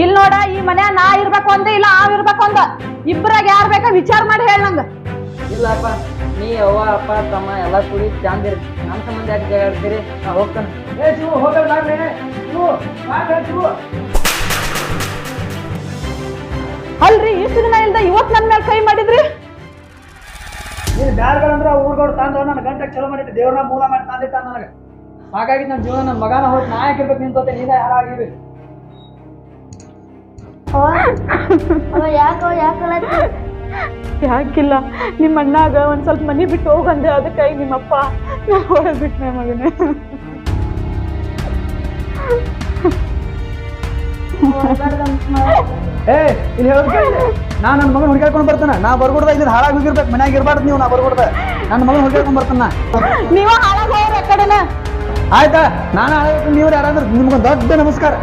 ಇಲ್ ನೋಡ ಈ ಮನ್ಯಾಗ ನಾ ಇರ್ಬೇಕು ಒಂದ ಇಲ್ಲ ಆವ್ ಇರ್ಬೇಕು ಒಂದ. ಇಬ್ಬರಾಗ ಯಾರ್ ಬೇಕ ವಿಚಾರ ಮಾಡಿ ಹೇಳ ನಂಗ. ಇಲ್ಲಪ್ಪ ನೀ ಅವ್ವ ಅಪ್ಪ ತಮ್ಮ ಎಲ್ಲ ಕೂಡಿ ಚಂದ ಇರ್ ನನ್ನ ಸಂಬಂಧ ಯಾಕೆ ಹೇಳ್ತೀರಿ ಆಡ್ತೀರಿ ನಾ ಹೋಗ್ತಾನೆ. ಏ ಶಿವು ಶಿವು ಮಾಡ್ರಿ ಶಿವು. ಅಲ್ರಿ ಇಷ್ಟು ದಿನ ಇಲ್ದ ಇವತ್ ನನ್ ಮೇಲೆ ಕೈ ಮಾಡಿದ್ರಿ? ನೀನು ಬ್ಯಾರ್ಗಳಂದ್ರ ಊರ್ಗೋಡ್ ತಂದು ನನ್ನ ಗಂಟೆಗೆ ಚಲೋ ಮಾಡಿಟ್ಟು ದೇವ್ರನ್ನ ಮೂಲ ಮಾಡಿ ತಂದಿಟ್ಟ ನನಗೆ. ಹಾಗಾಗಿ ನನ್ನ ಜೀವನ ನನ್ನ ಮಗನ ಹೋಗಿ ನಾಯಕ ಇರ್ಬೇಕು ನಿಂತೋತೆ ಜೊತೆ? ನೀನೇ ಯಾರಾಗಿರಿ ಯಾಕೋ ಯಾಕಲ್ಲ ಯಾಕಿಲ್ಲ ನಿಮ್ಮ ಅಣ್ಣಾಗ ಒಂದ್ ಸ್ವಲ್ಪ ಮನಿ ಬಿಟ್ಟು ಹೋಗಂದೆ ಅದಕ್ಕಾಗಿ ನಿಮ್ಮಪ್ಪ. ಹೊರಗ್ ಬಿಟ್ನೆ ಮಗನೇ. ಏ ಇಲ್ಲಿ ಹೇಳ್ಬೇಕು ನಾ ನನ್ನ ಮಗನ ಹುಡುಕಾಡ್ಕೊಂಡು ಬರ್ತಾನ. ನಾ ಬರ್ಕೊಡ್ದ ಇದ್ ಹಾಳಾಗಿ ಹೋಗಿರ್ಬೇಕು. ಮನ್ಯಾಗ ಇರ್ಬಾರ್ದು ನೀವು ನಾ ಬರ್ಕೊಡ್ದ ನನ್ನ ಮಗನ ಹುಡುಕಾಡ್ಕೊಂಡು ಬರ್ತಾನ. ನೀವು ಹಾಳಾಗಿ ಹೋಗ್ರ ಕಡೆನ. ಆಯ್ತಾ? ನಾನು ಹಾಳಾಗಿ ನೀವು ಯಾರಾದ್ರೂ ನಿಮ್ಗೊಂದು ದೊಡ್ಡ ನಮಸ್ಕಾರ.